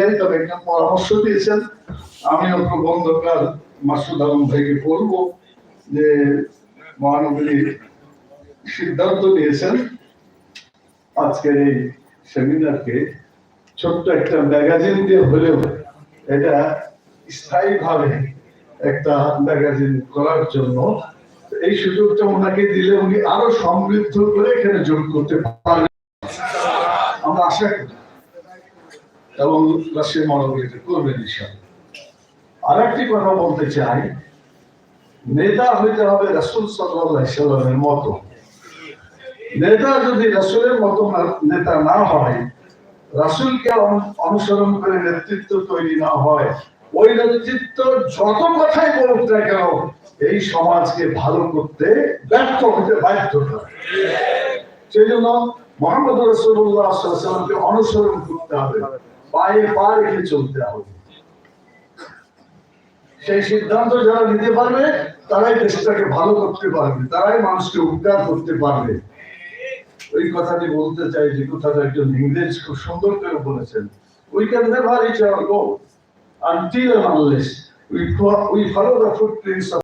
নাই, তবে একটা পরামর্শ দিয়েছেন। আমিও প্রবন্ধকার মাসুদ আলম ভাইকে বলব যে সিদ্ধান্ত নিয়েছেন আজকের এই সেমিনারকে ছোট্ট একটা ম্যাগাজিন দিয়ে হলেও এটা স্থায়ীভাবে একটা ম্যাগাজিন করার জন্য। এই সুযোগটা ওনাকে দিলে উনি আরও সমৃদ্ধ করে এখানে যোগ করতে পারবেন। আমরা আশা করি এবং রাশিয়া মনোনীত করবেন ইনশাআল্লাহ। আর একটি কথা বলতে চাই, নেতা হইতে হবে রাসুল সাল্লামের মতো। নেতা যদি রাসুলের মতো নেতা না হয়, রাসুলকে অনুসরণ করে নেতৃত্ব তৈরি না হয়, ওই নেতৃত্ব যত কথাই বলুক না কেন, এই সমাজকে ভালো করতে ব্যর্থ হতে বাধ্য করে সেই জন্য মোহাম্মদ রসুল্লাহ অনুসরণ করতে হবে। পায়ে পা রেখে চলতে হবে। সেই সিদ্ধান্ত যারা নিতে পারবে তারাই দেশটাকে ভালো করতে পারবে তারাই মানুষকে উদ্ধার করতে পারবে। ওই কথাটি বলতে চাই যে কথাটা একজন ইংরেজ খুব সুন্দর করে বলেছেন। We can never reach our goal we, fo- we follow the footprints of